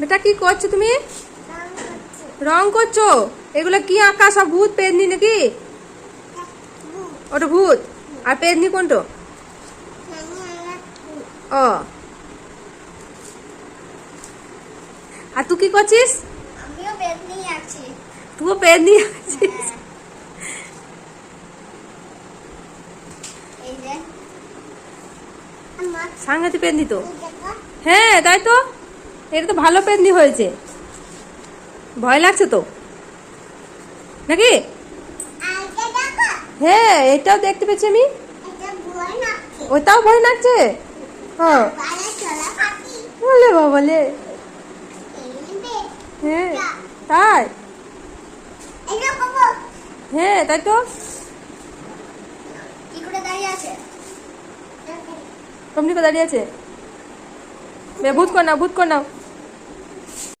বেটা কি করছ তুমি? রং করছ? এগুলো কি আঁকা সব ভূত পেদনি নাকি? ওটা ভূত। আর পেদনি কোনটো? ও। আর তুই কি করছিস? তুইও পেদনি আছিস এই যে। আমার সাংঘাতি পেদনি তো। হ্যাঁ তাই তো। এটা তো ভালো পেদনি হয়েছে। ভয় লাগছে তো? নাকি? হ্যাঁ এটাও দেখতে পেয়েছি আমি। ওটাও ভয় লাগছে? হ্যাঁ। বলে বেদ হ্যাঁ তাই। হ্যাঁ তাই তো। কি করে দাঁড়িয়ে আছে? কমনি দাঁড়িয়ে আছে? मैं भूत को ना भूत को ना।